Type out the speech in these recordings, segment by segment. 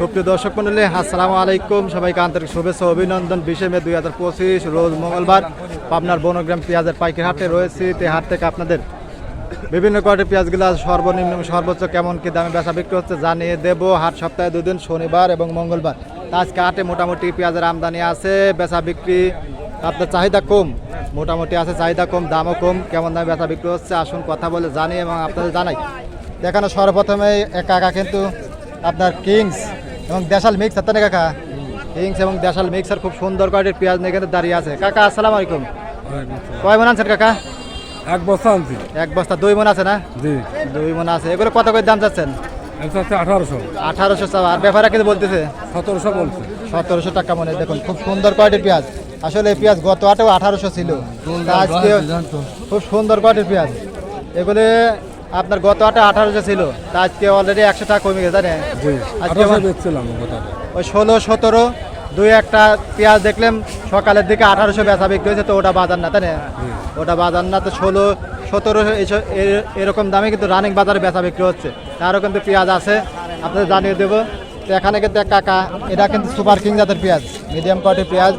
সুপ্রিয় দর্শক মন্ডলী, আসসালামু আলাইকুম। সবাইকে আন্তরিক শুভেচ্ছা অভিনন্দন। বিশে মে দুই হাজার পঁচিশ, রোজ মঙ্গলবার পাবনার বনগ্রাম পেঁয়াজের পাইকারি হাটে রয়েছি। তে হাট থেকে আপনাদের বিভিন্ন কোয়ালিটির পেঁয়াজগুলো সর্বনিম্ন, সর্বোচ্চ কেমন কি দামে বেচা বিক্রি হচ্ছে জানিয়ে দেব। হাট সপ্তাহে দুদিন শনিবার এবং মঙ্গলবার। আজকে হাটে মোটামুটি পেঁয়াজের আমদানি আছে, বেচা বিক্রি, আপনার চাহিদা কম, মোটামুটি আছে, চাহিদা কম, দামও কম, কেমন দামে বেচা বিক্রি হচ্ছে আসুন কথা বলে জানি এবং আপনাদের জানাই। দেখানো সর্বপ্রথমে এক কাকা কিন্তু আপনার কিংস এবং দেশাল মিক্স হাতে না কাকা? কিংস এবং দেশাল মিক্সার খুব সুন্দর কোয়ালিটির পেঁয়াজ নিয়ে কিন্তু দাঁড়িয়ে আছে। কাকা আসসালামু আলাইকুম। কয় মন আনছেন কাকা? এক বস্তা আনছি। এক বস্তা দুই মন আছে না? জি। দুই মন আছে। এগুলো কত করে দাম চাচ্ছেন? আঠারোশো। আঠারোশো চাওয়া। আর ব্যাপারে কিন্তু বলতেছে? সতেরোশো বলছে। সতেরোশো টাকা মনে দেখুন খুব সুন্দর কোয়ালিটির পেঁয়াজ। আসলে এই পেঁয়াজ গত আটেও আঠারোশো ছিল। আজকে খুব সুন্দর কোয়ালিটির পেঁয়াজ। এগুলো আপনার গত আটে আঠারোশো ছিল তা আজকে অলরেডি একশো টাকা কমে গেছে জানেন আজকে বেচছিলাম ওই ষোলো সতেরো দুই একটা পেঁয়াজ দেখলাম সকালের দিকে আঠারোশো বেচা বিক্রি হয়েছে তো ওটা বাজার না তাই না? ওটা বাজার না তো ষোলো সতেরো এইসব এরকম দামে কিন্তু রানিং বাজারে বেচা বিক্রি হচ্ছে। তারও কিন্তু পেঁয়াজ আছে আপনাদের জানিয়ে দেবো। তো এখানে কিন্তু এক কাকা এটা কিন্তু সুপার কিং জাতের পেঁয়াজ মিডিয়াম কোয়ালিটির পেঁয়াজ।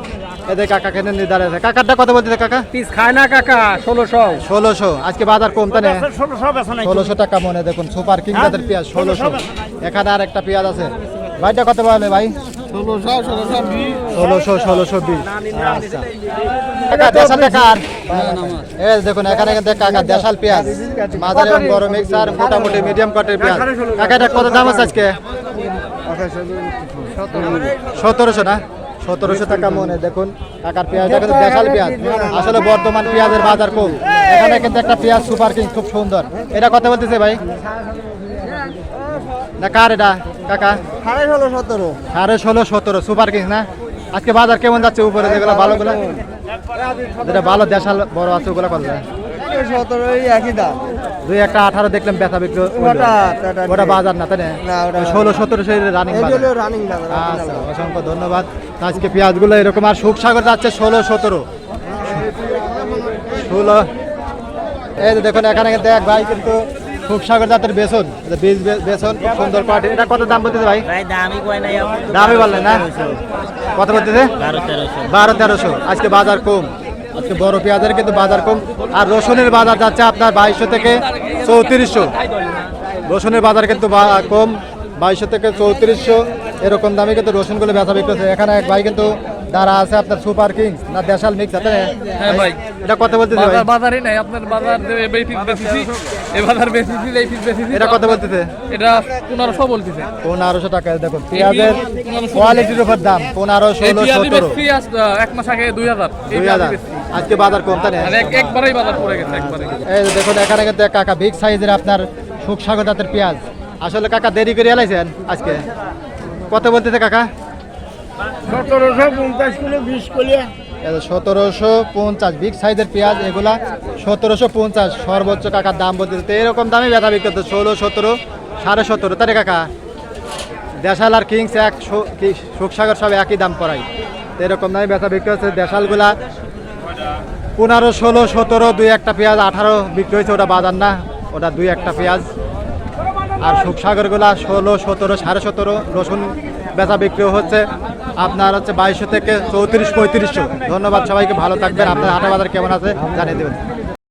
এদের কাকা কিন্তু নির্ধারণ আছে। কাকারটা কত বলতেছে কাকা? পিস খায় না কাকা ষোলোশো। ষোলোশো। আজকে বাজার কম তাই ষোলোশো বেচা নাই। ষোলোশো টাকা মনে দেখুন সুপার কিং জাতের পেঁয়াজ ষোলোশো। এখানে আর একটা পেঁয়াজ আছে। ভাইটা কত পাবে ভাই? ষোলোশো ষোলোশো বিশ। আচ্ছা এই দেখুন এখানে কিন্তু কাকা দেশাল পেঁয়াজ। মাঝারি এবং বড় মিক্সার মোটামুটি মিডিয়াম কাটের পেঁয়াজ। কত দাম আছে আজকে? সতেরোশো না? সতেরোশো টাকা মনে দেখুন কাকার পেঁয়াজ কিন্তু দেশাল পেঁয়াজ। আসলে বর্তমান পেঁয়াজের বাজার কম এখানে কিন্তু একটা পেঁয়াজ সুপার কিং খুব সুন্দর। এটা কথা বলতেছে ভাই? না কার এটা? কাকা? সাড়ে ষোলো সতেরো। সাড়ে ষোলো সতেরো। সুপার কিংস না? আজকে বাজার কেমন যাচ্ছে উপরে? যেগুলো ভালোগুলো যেটা ভালো দেশাল বড় আছে ওগুলো? সতেরো একই দাম। দুই একটা আঠারো দেখলাম বেচা বিক্রি ওটা- বাজার না তাই না? ষোলো সতেরো সেই রানিং আচ্ছা অসংখ্য ধন্যবাদ। আজকে পেঁয়াজগুলো এরকম আর সুখসাগর যাচ্ছে ষোলো সতেরো। ষোলো। এই যে দেখুন এখানে কিন্তু এক ভাই কিন্তু সুখসাগর জাতের বেসন বীজ বে- বেসন খুব সুন্দর কোয়ালিটি এটা কত দাম বলতেছে ভাই? ভাই দামই কয় দামই বললেন না? কত বলতেছে? বারো তেরোশো। আজকে বাজার কম। আজকে বড় পেঁয়াজের কিন্তু বাজার কম। আর রসুনের বাজার যাচ্ছে আপনার বাইশশো থেকে চৌত্রিশশো। রসুনের বাজার কিন্তু কম বাইশশো থেকে চৌত্রিশশো। এরকম দামে কিন্তু রসুনগুলো বেচা বিক্রি হচ্ছে। এখানে এক ভাই কিন্তু দাঁড়া আছে আপনার সুপার কিং না দেশাল মিক্স আছে হ্যাঁ ভাই। এটা কথা বলতেছে ভাই। বাজারই নাই আপনার বাজার এই পিস বেচিছি এই বাজার বেচিছি এই পিস বেচিছি এটা কথা বলতেছে। এটা 1500 বলতেছে। 1500 টাকা দেখো পেঁয়াজের কোয়ালিটির উপর দাম 1500 1600 এক মাস আগে 2000 2000 আজকে বাজার কম তাই না মানে একবারেই বাজার পড়ে গেছে একবারে এই দেখুন এখানে কিন্তু কাকা বিগ সাইজের আপনার সুখসাগর জাতের পেঁয়াজ। আসলে কাকা দেরি করে এলাইছেন আজকে? কত বলতেছে কাকা? সতেরোশো পঞ্চাশ কিলো বিশ কিলো সতেরোশো পঞ্চাশ বিগ সাইজের পেঁয়াজ এগুলা সতেরোশো পঞ্চাশ সর্বোচ্চ কাকার দাম বলতেছে। তো এরকম দামে ব্যথা বিক্রি হতো ষোলো সতেরো সাড়ে সতেরো। তাই রে কাকা দেশাল আর কিংস এক সুখসাগর সব একই দাম পড়াই এরকম দামে ব্যথা বিক্রি হচ্ছে দেশালগুলা পনেরো, ষোলো, সতেরো, দুই একটা পেঁয়াজ, আঠারো বিক্রি হয়েছে, ওটা বাজার না, ওটা দুই একটা পেঁয়াজ। আর সুখসাগরগুলা ষোলো, সতেরো, সাড়ে সতেরো, রসুন বেচা বিক্রি হচ্ছে, আপনার হচ্ছে বাইশশো থেকে চৌত্রিশ, পঁয়ত্রিশশো। ধন্যবাদ সবাইকে, ভালো থাকবেন, আপনার হাটা বাজার কেমন আছে জানিয়ে দেবেন।